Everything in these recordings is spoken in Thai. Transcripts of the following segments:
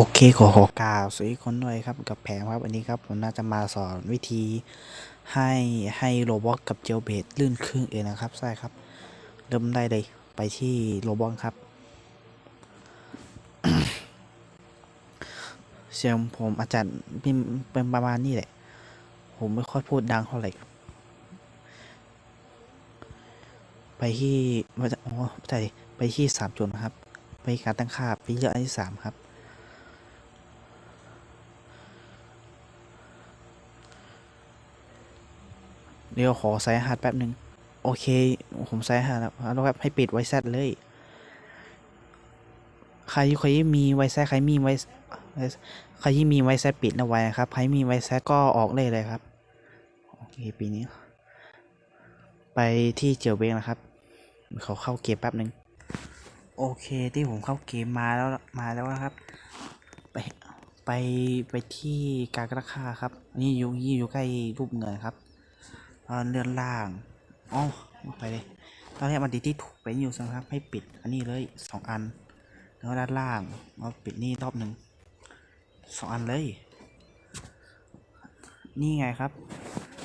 โอเคขอขอกล่าวสวัสดีคนด้วยครับกับแผงครับวันนี้ครับผมน่าจะมาสอนวิธีให้ให้โรบอทกับเจลเบดลื่นครึ่งเองนะครับใช่ครับ เริ่มได้เลยไปที่โรบอทครับเสียงผมอาจารย์เป็นเป็นประมาณนี้แหละ ผมไม่ค่อยพูดดังเท่าไหร่ไปที่ไม่ใช่อ๋อไม่ใช่ไปที่สามจุดนะครับ ไปการตั้งค่าไปเลือกอันที่สามครับ เดี๋ยวขอใส่รหัสแป๊บหนึ่งโอเค ผมใส่รหัสแล้วแล้วแบบให้ปิดไวแซดเลย ใครใครมีไวแซดใครมีไวใครที่มีไวแซดปิดเอาไว้นะครับ ใครมีไวแซดก็ออกเลยเลยครับ โอเคปีนี้ ไปที่เจียวเบงนะครับเขาเข้าเกมแป๊บหนึ่งโอเคที่ผมเข้าเกมมาแล้วมาแล้วนะครับ ไปไปไปที่การกระคาครับ นี่อยู่นี่อยู่ใกล้รูปเงินครับ เอ่อเลื่อนล่างอ๋อไปเลยตอนแรกมันติดที่ถูกเป็นอยู่ใช่ไหมครับ ให้ปิดอันนี้เลยสองอัน แล้วด้านล่างเอาปิดนี่รอบหนึ่งสองอันเลย นี่ไงครับ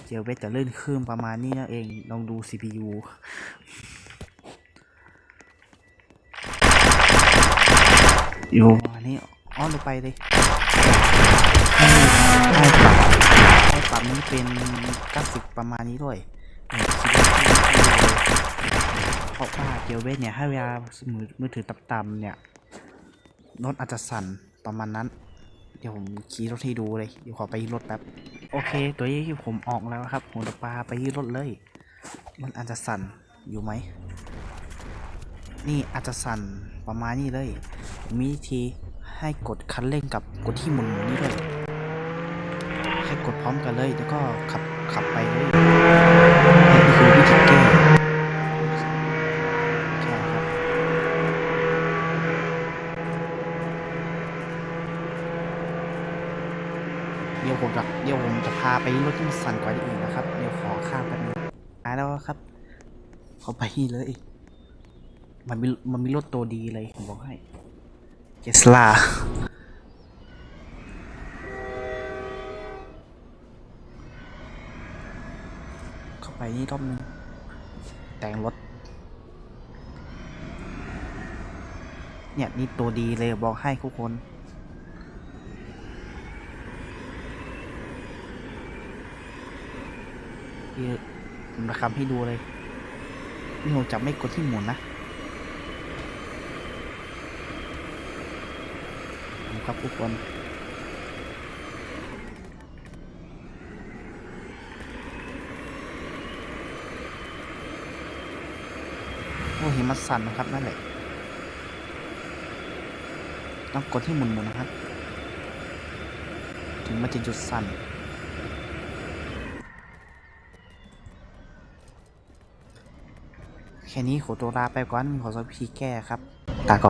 เจียวเวทจะลื่นขึ้นประมาณนี้นั่นเองลองดู CPU อยู่ประมาณนี้อ้อนลงไปเลยให้ให้ ปรับบนี้เป็นกราฟิกประมาณนี้ด้วยเออคิดว่าเพราะว่าเกียวเวทเนี่ยให้เวลามือมือถือต่ำๆเนี่ยรถอาจจะสั่นประมาณนั้น เดี๋ยวผมขี่รถให้ดูเลยเดี๋ยวขอไปรถแป๊บโอเค ตัวนี้ผมออกแล้วครับผมจะปาไปที่รถเลย มันอาจจะสั่นอยู่ไหม นี่อาจจะสั่นประมาณนี้เลย มีวิธีให้กดคันเร่งกับกดที่หมุนนี่ด้วย มกันเลยแล้วก็ขับขับไปเลยนี่คือวิธีแก้ใช่ครับเดี๋ยวผมจะเดี๋ยวผมจะพาไปรถที่มันสั่นกว่านี้อีกนะครับเดี๋ยวขอข้ามแป๊บนึงมาแล้วครับเขาไปเลย มันมีมันมีรถตัวดีเลยผมบอกให้เจสลา เข้า ไปนี่รอบนึง แต่งรถ เนี่ยนี่ตัวดีเลยบอกให้ทุกคนที่ผมจะคำให้ดูเลย นี่ผมจะไม่กดที่หมุนนะ ครับทุกคน โอ้หิมะสั่นนะครับนั่นแหละต้องกดที่หมุนๆนะครับ ถึงมันจะจุดสั่นแค่นี้ขอตัวลาไปก่อนขอสวัสดีแก้ครับตาก่อน